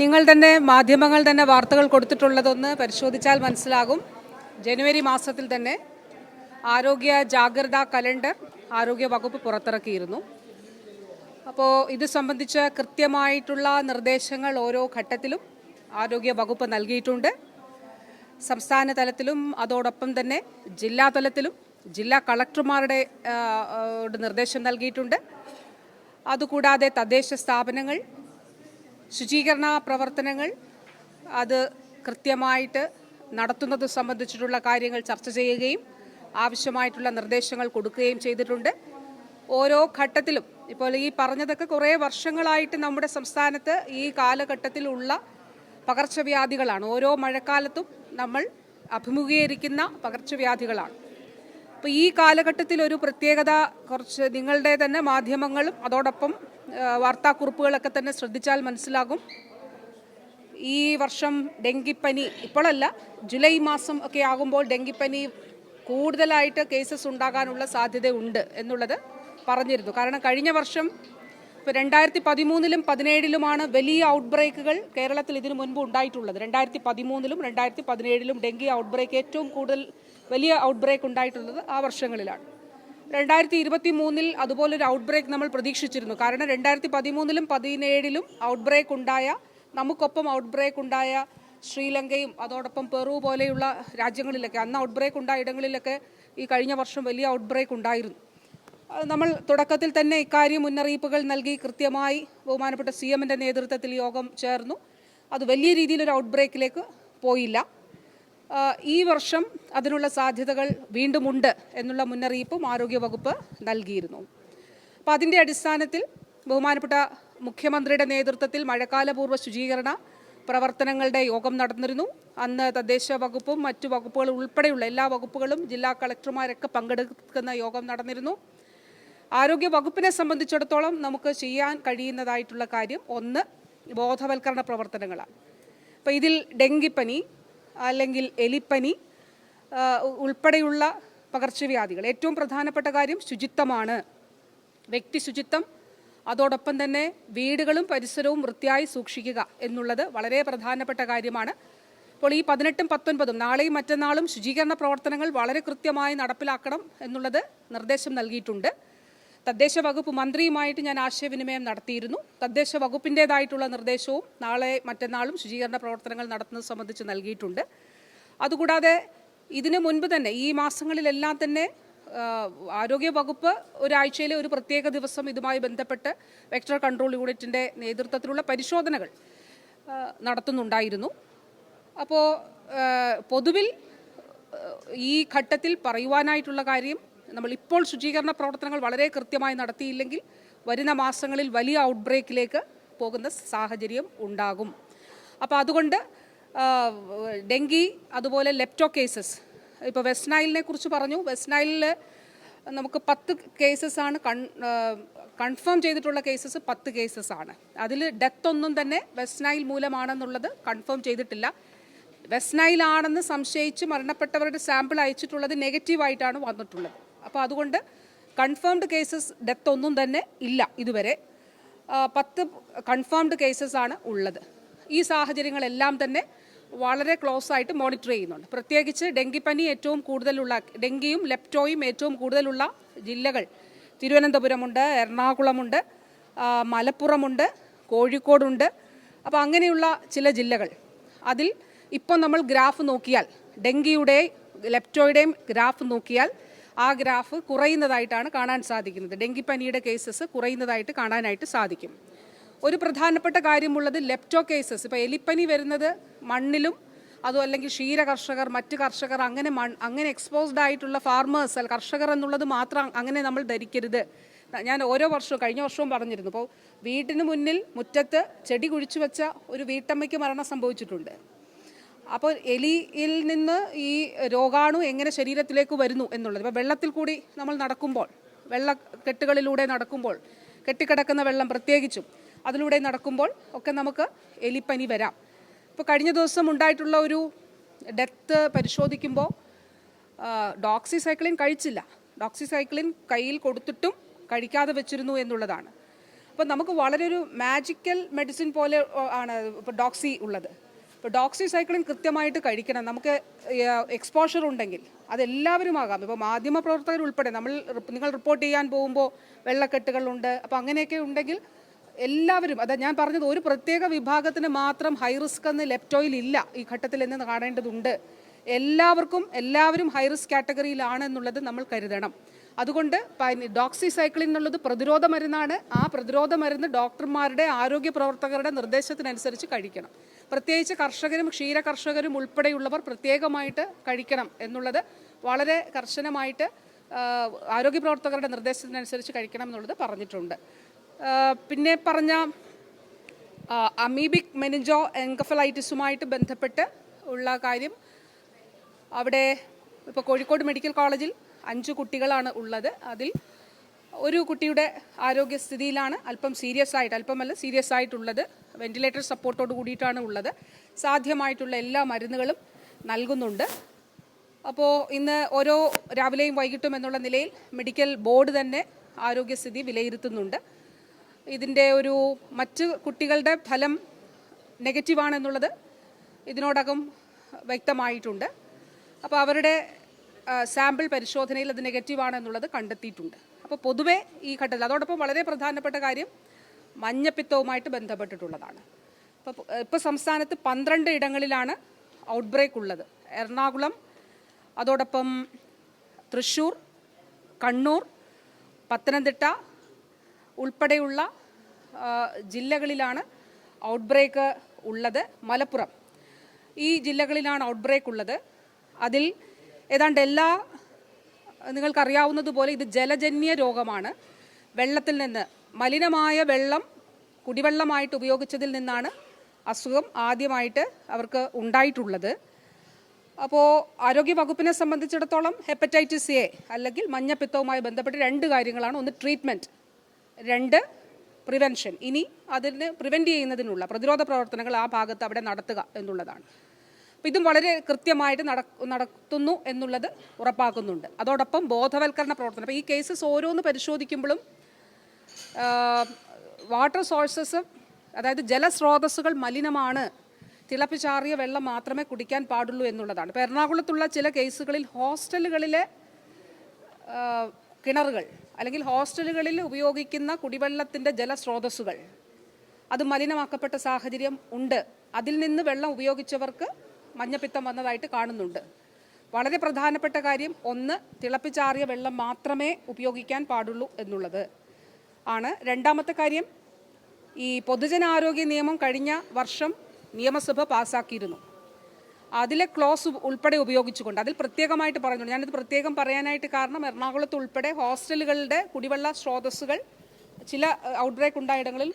നിങ്ങൾ തന്നെ മാധ്യമങ്ങൾ തന്നെ വാർത്തകൾ കൊടുത്തിട്ടുള്ളതൊന്ന് പരിശോധിച്ചാൽ മനസ്സിലാകും. ജനുവരി മാസത്തിൽ തന്നെ ആരോഗ്യ ജാഗ്രതാ കലണ്ടർ ആരോഗ്യ വകുപ്പ് പുറത്തിറക്കിയിരുന്നു. അപ്പോൾ ഇത് സംബന്ധിച്ച് കൃത്യമായിട്ടുള്ള നിർദ്ദേശങ്ങൾ ഓരോ ഘട്ടത്തിലും ആരോഗ്യ വകുപ്പ് നൽകിയിട്ടുണ്ട്. സംസ്ഥാന തലത്തിലും അതോടൊപ്പം തന്നെ ജില്ലാ തലത്തിലും ജില്ലാ കളക്ടർമാരുടെ നിർദ്ദേശം നൽകിയിട്ടുണ്ട്. അതുകൂടാതെ തദ്ദേശ സ്ഥാപനങ്ങൾ ശുചീകരണ പ്രവർത്തനങ്ങൾ അത് കൃത്യമായിട്ട് നടത്തുന്നത് സംബന്ധിച്ചിട്ടുള്ള കാര്യങ്ങൾ ചർച്ച ചെയ്യുകയും ആവശ്യമായിട്ടുള്ള നിർദ്ദേശങ്ങൾ കൊടുക്കുകയും ചെയ്തിട്ടുണ്ട്. ഓരോ ഘട്ടത്തിലും ഇപ്പോൾ ഈ പറഞ്ഞതൊക്കെ കുറേ വർഷങ്ങളായിട്ട് നമ്മുടെ സംസ്ഥാനത്ത് ഈ കാലഘട്ടത്തിലുള്ള പകർച്ചവ്യാധികളാണ്. ഓരോ മഴക്കാലത്തും നമ്മൾ അഭിമുഖീകരിക്കുന്ന പകർച്ചവ്യാധികളാണ്. അപ്പോൾ ഈ കാലഘട്ടത്തിൽ ഒരു പ്രത്യേകത കുറച്ച് നിങ്ങളുടെ തന്നെ മാധ്യമങ്ങളും അതോടൊപ്പം വാർത്താക്കുറിപ്പുകളൊക്കെ തന്നെ ശ്രദ്ധിച്ചാൽ മനസ്സിലാകും. ഈ വർഷം ഡെങ്കിപ്പനി ഇപ്പോഴല്ല ജൂലൈ മാസം ഒക്കെ ആകുമ്പോൾ ഡെങ്കിപ്പനി കൂടുതലായിട്ട് കേസസ് ഉണ്ടാകാനുള്ള സാധ്യതയുണ്ട് എന്നുള്ളത് പറഞ്ഞിരുന്നു. കാരണം കഴിഞ്ഞ വർഷം ഇപ്പോൾ രണ്ടായിരത്തി പതിമൂന്നിലും പതിനേഴിലുമാണ് വലിയ ഔട്ട്ബ്രേക്കുകൾ കേരളത്തിൽ ഇതിനു മുൻപ് ഉണ്ടായിട്ടുള്ളത്. രണ്ടായിരത്തി പതിമൂന്നിലും രണ്ടായിരത്തി പതിനേഴിലും ഡെങ്കി ഔട്ട്ബ്രേക്ക് ഏറ്റവും കൂടുതൽ വലിയ ഔട്ട്ബ്രേക്ക് ഉണ്ടായിട്ടുള്ളത് ആ വർഷങ്ങളിലാണ്. രണ്ടായിരത്തി ഇരുപത്തി മൂന്നിൽ അതുപോലൊരു ഔട്ട് ബ്രേക്ക് നമ്മൾ പ്രതീക്ഷിച്ചിരുന്നു. കാരണം രണ്ടായിരത്തി പതിമൂന്നിലും പതിനേഴിലും ഔട്ട് ബ്രേക്ക് ഉണ്ടായ നമുക്കൊപ്പം ഔട്ട് ബ്രേക്ക് ഉണ്ടായ ശ്രീലങ്കയും അതോടൊപ്പം പെറു പോലെയുള്ള രാജ്യങ്ങളിലൊക്കെ അന്ന് ഔട്ട് ബ്രേക്ക് ഉണ്ടായ ഇടങ്ങളിലൊക്കെ ഈ കഴിഞ്ഞ വർഷം വലിയ ഔട്ട് ബ്രേക്ക് ഉണ്ടായിരുന്നു നമ്മൾ തുടക്കത്തിൽ തന്നെ ഇക്കാര്യം മുന്നറിയിപ്പുകൾ നൽകി കൃത്യമായി ബഹുമാനപ്പെട്ട സി എമ്മിന്റെ നേതൃത്വത്തിൽ യോഗം ചേർന്നു. അത് വലിയ രീതിയിലൊരു ഔട്ട്ബ്രേക്കിലേക്ക് പോയില്ല. ആ, ഈ വർഷം അതിനുള്ള സാധ്യതകൾ വീണ്ടുമുണ്ട് എന്നുള്ള മുന്നറിയിപ്പും ആരോഗ്യവകുപ്പ് നൽകിയിരുന്നു. അപ്പോൾ അതിന്റെ അടിസ്ഥാനത്തിൽ ബഹുമാനപ്പെട്ട മുഖ്യമന്ത്രിയുടെ നേതൃത്വത്തിൽ മഴക്കാലപൂർവ ശുചീകരണ പ്രവർത്തനങ്ങളുടെ യോഗം നടന്നിരുന്നു. അന്ന് തദ്ദേശ വകുപ്പും മറ്റു വകുപ്പുകളും ഉൾപ്പെടെയുള്ള എല്ലാ വകുപ്പുകളും ജില്ലാ കളക്ടർമാരൊക്കെ പങ്കെടുക്കുന്ന യോഗം നടന്നിരുന്നു. ആരോഗ്യ വകുപ്പിനെ സംബന്ധിച്ചിടത്തോളം നമുക്ക് ചെയ്യാൻ കഴിയുന്നതായിട്ടുള്ള കാര്യം ഒന്ന് ബോധവൽക്കരണ പ്രവർത്തനങ്ങളാണ്. അപ്പോൾ ഇതിൽ ഡെങ്കിപ്പനി അല്ലെങ്കിൽ എലിപ്പനി ഉൾപ്പെടെയുള്ള പകർച്ചവ്യാധികൾ. ഏറ്റവും പ്രധാനപ്പെട്ട കാര്യം ശുചിത്വമാണ്. വ്യക്തി ശുചിത്വം അതോടൊപ്പം തന്നെ വീടുകളും പരിസരവും വൃത്തിയായി സൂക്ഷിക്കുക എന്നുള്ളത് വളരെ പ്രധാനപ്പെട്ട കാര്യമാണ്. ഇപ്പോൾ ഈ പതിനെട്ടും പത്തൊൻപതും നാളെയും മറ്റന്നാളും ശുചീകരണ പ്രവർത്തനങ്ങൾ വളരെ കൃത്യമായി നടപ്പിലാക്കണം എന്നുള്ളത് നിർദ്ദേശം നൽകിയിട്ടുണ്ട്. തദ്ദേശ വകുപ്പ് മന്ത്രിയുമായിട്ട് ഞാൻ ആശയവിനിമയം നടത്തിയിരുന്നു. തദ്ദേശ വകുപ്പിന്റേതായിട്ടുള്ള നിർദ്ദേശവും നാളെ മറ്റന്നാളും ശുചീകരണ പ്രവർത്തനങ്ങൾ നടത്തുന്നത് സംബന്ധിച്ച് നൽകിയിട്ടുണ്ട്. അതുകൂടാതെ ഇതിനു മുൻപ് തന്നെ ഈ മാസങ്ങളിലെല്ലാം തന്നെ ആരോഗ്യ വകുപ്പ് ഒരാഴ്ചയിലെ ഒരു പ്രത്യേക ദിവസം ഇതുമായി ബന്ധപ്പെട്ട് വെക്ടർ കൺട്രോൾ യൂണിറ്റിന്റെ നേതൃത്വത്തിലുള്ള പരിശോധനകൾ നടത്തുന്നുണ്ടായിരുന്നു. അപ്പോൾ പൊതുവിൽ ഈ ഘട്ടത്തിൽ പറയുവാനായിട്ടുള്ള കാര്യം നമ്മൾ ഇപ്പോൾ ശുചീകരണ പ്രവർത്തനങ്ങൾ വളരെ കൃത്യമായി നടത്തിയില്ലെങ്കിൽ വരുന്ന മാസങ്ങളിൽ വലിയ ഔട്ട്ബ്രേക്കിലേക്ക് പോകുന്ന സാഹചര്യം ഉണ്ടാകും. അപ്പോൾ അതുകൊണ്ട് ഡെങ്കി അതുപോലെ ലെപ്റ്റോ കേസസ് ഇപ്പോൾ വെസ്റ്റ് നൈലിനെ കുറിച്ച് പറഞ്ഞു. വെസ്റ്റ് നൈലിൽ നമുക്ക് പത്ത് കേസസ് ആണ് കൺ കൺഫേം ചെയ്തിട്ടുള്ള കേസസ് പത്ത് ആണ്. അതിൽ ഡെത്ത് ഒന്നും തന്നെ വെസ്റ്റ് നൈൽ മൂലമാണെന്നുള്ളത് കൺഫേം ചെയ്തിട്ടില്ല. വെസ്റ്റ് നൈൽ ആണെന്ന് സംശയിച്ച് മരണപ്പെട്ടവരുടെ സാമ്പിൾ അയച്ചിട്ടുള്ളത് നെഗറ്റീവായിട്ടാണ് വന്നിട്ടുള്ളത്. അപ്പോൾ അതുകൊണ്ട് കൺഫേംഡ് കേസസ് ഡെത്ത് ഒന്നും തന്നെ ഇല്ല ഇതുവരെ. പത്ത് കൺഫേംഡ് കേസസ് ആണ് ഉള്ളത്. ഈ സാഹചര്യങ്ങളെല്ലാം തന്നെ വളരെ ക്ലോസ് ആയിട്ട് മോണിറ്റർ ചെയ്യുന്നുണ്ട്. പ്രത്യേകിച്ച് ഡെങ്കിപ്പനി ഏറ്റവും കൂടുതലുള്ള ഡെങ്കിയും ലെപ്റ്റോയും ഏറ്റവും കൂടുതലുള്ള ജില്ലകൾ തിരുവനന്തപുരമുണ്ട് എറണാകുളമുണ്ട് മലപ്പുറമുണ്ട് കോഴിക്കോടുണ്ട്. അപ്പോൾ അങ്ങനെയുള്ള ചില ജില്ലകൾ. അതിൽ ഇപ്പം നമ്മൾ ഗ്രാഫ് നോക്കിയാൽ ഡെങ്കിയുടെ ലെപ്റ്റോയുടെയും ഗ്രാഫ് നോക്കിയാൽ ആ ഗ്രാഫ് കുറയുന്നതായിട്ടാണ് കാണാൻ സാധിക്കുന്നത്. ഡെങ്കിപ്പനിയുടെ കേസസ് കുറയുന്നതായിട്ട് കാണാനായിട്ട് സാധിക്കും. ഒരു പ്രധാനപ്പെട്ട കാര്യമുള്ളത് ലെപ്റ്റോ കേസസ് ഇപ്പോൾ എലിപ്പനി വരുന്നത് മണ്ണിലും അതോ അല്ലെങ്കിൽ ക്ഷീര കർഷകർ മറ്റ് കർഷകർ അങ്ങനെ മൺ അങ്ങനെ എക്സ്പോസ്ഡ് ആയിട്ടുള്ള ഫാർമേഴ്സ് അല്ല കർഷകർ എന്നുള്ളത് മാത്രം അങ്ങനെ നമ്മൾ ധരിക്കരുത്. ഞാൻ ഓരോ വർഷവും കഴിഞ്ഞ വർഷവും പറഞ്ഞിരുന്നു. അപ്പോൾ വീട്ടിന് മുന്നിൽ മുറ്റത്ത് ചെടി കുഴിച്ചു വെച്ച ഒരു വീട്ടമ്മയ്ക്ക് മരണം സംഭവിച്ചിട്ടുണ്ട്. അപ്പോൾ എലിയിൽ നിന്ന് ഈ രോഗാണു എങ്ങനെ ശരീരത്തിലേക്ക് വരുന്നു എന്നുള്ളത്. ഇപ്പോൾ വെള്ളത്തിൽ കൂടി നമ്മൾ നടക്കുമ്പോൾ വെള്ള കെട്ടുകളിലൂടെ നടക്കുമ്പോൾ കെട്ടിക്കിടക്കുന്ന വെള്ളം പ്രത്യേകിച്ചും അതിലൂടെ നടക്കുമ്പോൾ ഒക്കെ നമുക്ക് എലിപ്പനി വരാം. ഇപ്പോൾ കഴിഞ്ഞ ദിവസം ഉണ്ടായിട്ടുള്ള ഒരു ഡെത്ത് പരിശോധിക്കുമ്പോൾ ഡോക്സിസൈക്ലിൻ കഴിച്ചില്ല. ഡോക്സിസൈക്ലിൻ കയ്യിൽ കൊടുത്തിട്ടും കഴിക്കാതെ വെച്ചിരുന്നു എന്നുള്ളതാണ്. അപ്പോൾ നമുക്ക് വളരെ ഒരു മാജിക്കൽ മെഡിസിൻ പോലെ ആണ് ഇപ്പോൾ ഡോക്സി ഉള്ളത്. ഇപ്പോൾ ഡോക്സി സൈക്ലിൻ കൃത്യമായിട്ട് കഴിക്കണം. നമുക്ക് എക്സ്പോഷർ ഉണ്ടെങ്കിൽ അതെല്ലാവരും ആകാം ഇപ്പോൾ മാധ്യമ പ്രവർത്തകർ ഉൾപ്പെടെ നമ്മൾ നിങ്ങൾ റിപ്പോർട്ട് ചെയ്യാൻ പോകുമ്പോൾ വെള്ളക്കെട്ടുകളുണ്ട് അപ്പോൾ അങ്ങനെയൊക്കെ ഉണ്ടെങ്കിൽ എല്ലാവരും അതാ ഞാൻ പറഞ്ഞത് ഒരു പ്രത്യേക വിഭാഗത്തിന് മാത്രം ഹൈ റിസ്ക് എന്ന് ലെപ്റ്റോയിൽ ഇല്ല ഈ ഘട്ടത്തിൽ എന്ന് കാണേണ്ടതുണ്ട്. എല്ലാവർക്കും എല്ലാവരും ഹൈ റിസ്ക് കാറ്റഗറിയിലാണ് എന്നുള്ളത് നമ്മൾ കരുതണം. അതുകൊണ്ട് ഡോക്സി സൈക്ലിൻ എന്നുള്ളത് പ്രതിരോധ മരുന്നാണ്. ആ പ്രതിരോധ മരുന്ന് ഡോക്ടർമാരുടെ ആരോഗ്യ പ്രവർത്തകരുടെ നിർദ്ദേശത്തിനനുസരിച്ച് കഴിക്കണം. പ്രത്യേകിച്ച് കർഷകരും ക്ഷീര കർഷകരും ഉൾപ്പെടെയുള്ളവർ പ്രത്യേകമായിട്ട് കഴിക്കണം എന്നുള്ളത് വളരെ കർശനമായിട്ട് ആരോഗ്യ പ്രവർത്തകരുടെ നിർദ്ദേശത്തിനനുസരിച്ച് കഴിക്കണം എന്നുള്ളത് പറഞ്ഞിട്ടുണ്ട്. പിന്നെ പറഞ്ഞ അമീബിക് മെനിഞ്ചോ എൻകഫലൈറ്റിസുമായിട്ട് ബന്ധപ്പെട്ട് ഉള്ള കാര്യം അവിടെ ഇപ്പോൾ കോഴിക്കോട് മെഡിക്കൽ കോളേജിൽ അഞ്ച് കുട്ടികളാണ് ഉള്ളത്. അതിൽ ഒരു കുട്ടിയുടെ ആരോഗ്യസ്ഥിതിയിലാണ് അല്പം സീരിയസ് ആയിട്ട് അല്പമല്ല സീരിയസ് ആയിട്ടുള്ളത്. വെന്റിലേറ്റർ സപ്പോർട്ടോട് കൂടിയിട്ടാണ് ഉള്ളത്. സാധ്യമായിട്ടുള്ള എല്ലാ മരുന്നുകളും നൽകുന്നുണ്ട്. അപ്പോൾ ഇന്ന് ഓരോ രാവിലെയും വൈകിട്ടും എന്നുള്ള നിലയിൽ മെഡിക്കൽ ബോർഡ് തന്നെ ആരോഗ്യസ്ഥിതി വിലയിരുത്തുന്നുണ്ട്. ഇതിന്റെ ഒരു മറ്റ് കുട്ടികളുടെ ഫലം നെഗറ്റീവാണെന്നുള്ളത് ഇതിനോടകം വ്യക്തമായിട്ടുണ്ട്. അപ്പോൾ അവരുടെ സാമ്പിൾ പരിശോധനയിൽ അത് നെഗറ്റീവാണെന്നുള്ളത് കണ്ടെത്തിയിട്ടുണ്ട്. അപ്പോൾ പൊതുവേ ഈ ഘട്ടത്തിൽ അതോടൊപ്പം വളരെ പ്രധാനപ്പെട്ട കാര്യം മഞ്ഞപ്പിത്തവുമായിട്ട് ബന്ധപ്പെട്ടിട്ടുള്ളതാണ്. ഇപ്പോൾ ഇപ്പോൾ സംസ്ഥാനത്ത് പന്ത്രണ്ട് ഇടങ്ങളിലാണ് ഔട്ട് ബ്രേക്ക് ഉള്ളത്. എറണാകുളം അതോടൊപ്പം തൃശ്ശൂർ കണ്ണൂർ പത്തനംതിട്ട ഉൾപ്പെടെയുള്ള ജില്ലകളിലാണ് ഔട്ട് ബ്രേക്ക് ഉള്ളത്. മലപ്പുറം ഈ ജില്ലകളിലാണ് ഔട്ട് ബ്രേക്ക് ഉള്ളത്. അതിൽ ഏതാണ്ട് എല്ലാ നിങ്ങൾക്കറിയാവുന്നതുപോലെ ഇത് ജലജന്യ രോഗമാണ്. വെള്ളത്തിൽ നിന്ന് മലിനമായ വെള്ളം കുടിവെള്ളമായിട്ട് ഉപയോഗിച്ചതിൽ നിന്നാണ് അസുഖം ആദ്യമായിട്ട് അവർക്ക് ഉണ്ടായിട്ടുള്ളത്. അപ്പോൾ ആരോഗ്യ വകുപ്പിനെ സംബന്ധിച്ചിടത്തോളം ഹെപ്പറ്റൈറ്റിസ് എ അല്ലെങ്കിൽ മഞ്ഞപ്പിത്തവുമായി ബന്ധപ്പെട്ട് രണ്ട് കാര്യങ്ങളാണ്. ഒന്ന് ട്രീറ്റ്മെന്റ് രണ്ട് പ്രിവെൻഷൻ. ഇനി അതിന് പ്രിവെന്റ് ചെയ്യുന്നതിനുള്ള പ്രതിരോധ പ്രവർത്തനങ്ങൾ ആ ഭാഗത്ത് അവിടെ നടത്തുക എന്നുള്ളതാണ്. ഇതും വളരെ കൃത്യമായിട്ട് നട- നടത്തുന്നു എന്നുള്ളത് ഉറപ്പാക്കുന്നുണ്ട്. അതോടൊപ്പം ബോധവൽക്കരണ പ്രവർത്തനം. അപ്പോൾ ഈ കേസസ് ഓരോന്ന് പരിശോധിക്കുമ്പോഴും വാട്ടർ സോഴ്സസ് അതായത് ജലസ്രോതസ്സുകൾ മലിനമാണ്. തിളപ്പിച്ചാറിയ വെള്ളം മാത്രമേ കുടിക്കാൻ പാടുള്ളൂ എന്നുള്ളതാണ്. ഇപ്പോൾ എറണാകുളത്തുള്ള ചില കേസുകളിൽ ഹോസ്റ്റലുകളിലെ കിണറുകൾ അല്ലെങ്കിൽ ഹോസ്റ്റലുകളിൽ ഉപയോഗിക്കുന്ന കുടിവെള്ളത്തിന്റെ ജലസ്രോതസ്സുകൾ അത് മലിനമാക്കപ്പെട്ട സാഹചര്യം ഉണ്ട്. അതിൽ നിന്ന് വെള്ളം ഉപയോഗിച്ചവർക്ക് മഞ്ഞപ്പിത്തം വന്നതായിട്ട് കാണുന്നുണ്ട്. വളരെ പ്രധാനപ്പെട്ട കാര്യം ഒന്ന് തിളപ്പിച്ചാറിയ വെള്ളം മാത്രമേ ഉപയോഗിക്കാൻ പാടുള്ളൂ എന്നുള്ളത്. ആണ് രണ്ടാമത്തെ കാര്യം ഈ പൊതുജനാരോഗ്യ നിയമം കഴിഞ്ഞ വർഷം നിയമസഭ പാസ്സാക്കിയിരുന്നു അതിലെ ക്ലോസ് ഉൾപ്പെടെ ഉപയോഗിച്ചുകൊണ്ട് അതിൽ പ്രത്യേകമായിട്ട് പറഞ്ഞിട്ടുണ്ട് ഞാനിത് പ്രത്യേകം പറയാനായിട്ട് കാരണം എറണാകുളത്ത് ഉൾപ്പെടെ ഹോസ്റ്റലുകളുടെ കുടിവെള്ള സ്രോതസ്സുകൾ ചില ഔട്ട് ബ്രേക്ക് ഉണ്ടായിടങ്ങളിൽ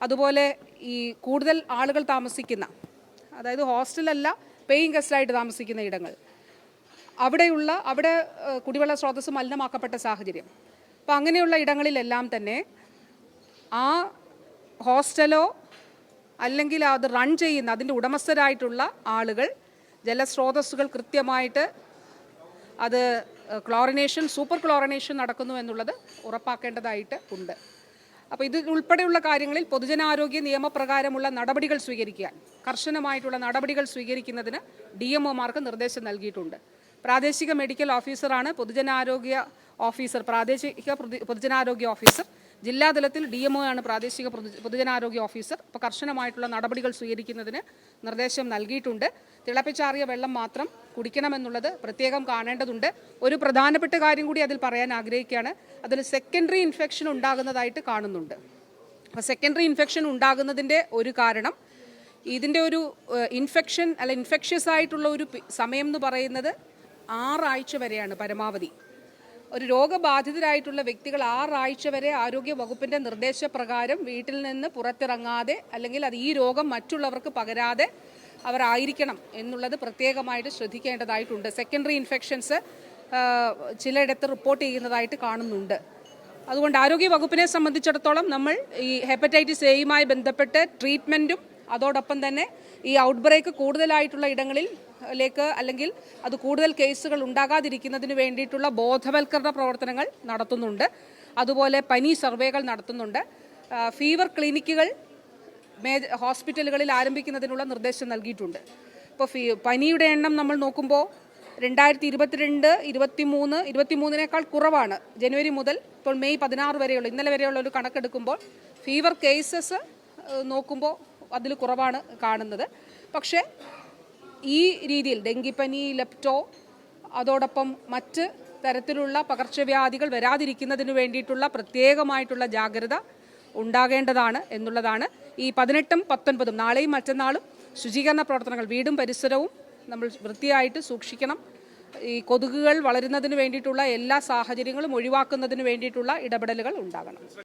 അതുപോലെ ഈ കൂടുതൽ ആളുകൾ താമസിക്കുന്ന അതായത് ഹോസ്റ്റലല്ല പേയിങ് ഗസ്റ്റായിട്ട് താമസിക്കുന്ന ഇടങ്ങൾ. അവിടെയുള്ള അവിടെ കുടിവെള്ള സ്രോതസ്സ് മലിനമാക്കപ്പെട്ട സാഹചര്യം. അപ്പോൾ അങ്ങനെയുള്ള ഇടങ്ങളിലെല്ലാം തന്നെ ആ ഹോസ്റ്റലോ അല്ലെങ്കിൽ അത് റൺ ചെയ്യുന്ന അതിന്റെ ഉടമസ്ഥരായിട്ടുള്ള ആളുകൾ ജലസ്രോതസ്സുകൾ കൃത്യമായിട്ട് അത് ക്ലോറിനേഷൻ സൂപ്പർ ക്ലോറിനേഷൻ നടക്കുന്നു എന്നുള്ളത് ഉറപ്പാക്കേണ്ടതായിട്ട് ഉണ്ട്. അപ്പോൾ ഇത് ഉൾപ്പെടെയുള്ള കാര്യങ്ങളിൽ പൊതുജനാരോഗ്യ നിയമപ്രകാരമുള്ള നടപടികൾ സ്വീകരിക്കാൻ കർശനമായിട്ടുള്ള നടപടികൾ സ്വീകരിക്കുന്നതിന് ഡി എം നിർദ്ദേശം നൽകിയിട്ടുണ്ട്. പ്രാദേശിക മെഡിക്കൽ ഓഫീസറാണ് പൊതുജനാരോഗ്യ ഓഫീസർ പ്രാദേശിക പൊതുജനാരോഗ്യ ഓഫീസർ ജില്ലാതലത്തിൽ ഡി എം ആണ് പ്രാദേശിക പൊതുജനാരോഗ്യ ഓഫീസർ. അപ്പോൾ കർശനമായിട്ടുള്ള നടപടികൾ സ്വീകരിക്കുന്നതിന് നിർദ്ദേശം നൽകിയിട്ടുണ്ട്. തിളപ്പിച്ചാറിയ വെള്ളം മാത്രം കുടിക്കണമെന്നുള്ളത് പ്രത്യേകം കാണേണ്ടതുണ്ട്. ഒരു പ്രധാനപ്പെട്ട കാര്യം കൂടി അതിൽ പറയാൻ ആഗ്രഹിക്കുകയാണ്. അതിൽ സെക്കൻഡറി ഇൻഫെക്ഷൻ ഉണ്ടാകുന്നതായിട്ട് കാണുന്നുണ്ട്. അപ്പോൾ സെക്കൻഡറി ഇൻഫെക്ഷൻ ഉണ്ടാകുന്നതിന്റെ ഒരു കാരണം ഇതിന്റെ ഒരു ഇൻഫെക്ഷൻ അല്ല ഇൻഫെക്ഷ്യസ് ആയിട്ടുള്ള ഒരു സമയം എന്ന് പറയുന്നത് ആറാഴ്ച വരെയാണ് പരമാവധി. ഒരു രോഗബാധിതരായിട്ടുള്ള വ്യക്തികൾ ആറാഴ്ച വരെ ആരോഗ്യ വകുപ്പിന്റെ നിർദ്ദേശപ്രകാരം വീട്ടിൽ നിന്ന് പുറത്തിറങ്ങാതെ അല്ലെങ്കിൽ അത് ഈ രോഗം മറ്റുള്ളവർക്ക് പകരാതെ അവരായിരിക്കണം എന്നുള്ളത് പ്രത്യേകമായിട്ട് ശ്രദ്ധിക്കേണ്ടതായിട്ടുണ്ട്. സെക്കൻഡറി ഇൻഫെക്ഷൻസ് ചിലയിടത്ത് റിപ്പോർട്ട് ചെയ്യുന്നതായിട്ട് കാണുന്നുണ്ട്. അതുകൊണ്ട് ആരോഗ്യ വകുപ്പിനെ സംബന്ധിച്ചിടത്തോളം നമ്മൾ ഈ ഹെപ്പറ്റൈറ്റിസ് എയുമായി ബന്ധപ്പെട്ട് ട്രീറ്റ്മെന്റും അതോടൊപ്പം തന്നെ ഈ ഔട്ട്ബ്രേക്ക് കൂടുതലായിട്ടുള്ള ഇടങ്ങളിൽ ലേക്ക് അല്ലെങ്കിൽ അത് കൂടുതൽ കേസുകൾ ഉണ്ടാകാതിരിക്കുന്നതിന് വേണ്ടിയിട്ടുള്ള ബോധവൽക്കരണ പ്രവർത്തനങ്ങൾ നടത്തുന്നുണ്ട്. അതുപോലെ പനി സർവേകൾ നടത്തുന്നുണ്ട്. ഫീവർ ക്ലിനിക്കുകൾ ഹോസ്പിറ്റലുകളിൽ ആരംഭിക്കുന്നതിനുള്ള നിർദ്ദേശം നൽകിയിട്ടുണ്ട്. ഇപ്പോൾ ഫീ പനിയുടെ എണ്ണം നമ്മൾ നോക്കുമ്പോൾ രണ്ടായിരത്തി ഇരുപത്തിരണ്ട് ഇരുപത്തി മൂന്ന് ഇരുപത്തി മൂന്നിനേക്കാൾ കുറവാണ്. ജനുവരി മുതൽ ഇപ്പോൾ മെയ് പതിനാറ് വരെയുള്ള. ഇന്നലെ വരെയുള്ള ഒരു കണക്കെടുക്കുമ്പോൾ ഫീവർ കേസസ് നോക്കുമ്പോൾ അതിൽ കുറവാണ് കാണുന്നത്. പക്ഷേ ഈ രീതിയിൽ ഡെങ്കിപ്പനി ലെപ്റ്റോ അതോടൊപ്പം മറ്റ് തരത്തിലുള്ള പകർച്ചവ്യാധികൾ വരാതിരിക്കുന്നതിന് വേണ്ടിയിട്ടുള്ള പ്രത്യേകമായിട്ടുള്ള ജാഗ്രത ഉണ്ടാകേണ്ടതാണ് എന്നുള്ളതാണ് ഈ പതിനെട്ടും പത്തൊൻപതും നാളെയും മറ്റന്നാളും ശുചീകരണ പ്രവർത്തനങ്ങൾ വീടും പരിസരവും നമ്മൾ വൃത്തിയായിട്ട് സൂക്ഷിക്കണം. ഈ കൊതുകുകൾ വളരുന്നതിന് വേണ്ടിയിട്ടുള്ള എല്ലാ സാഹചര്യങ്ങളും ഒഴിവാക്കുന്നതിന് വേണ്ടിയിട്ടുള്ള ഇടപെടലുകൾ ഉണ്ടാകണം.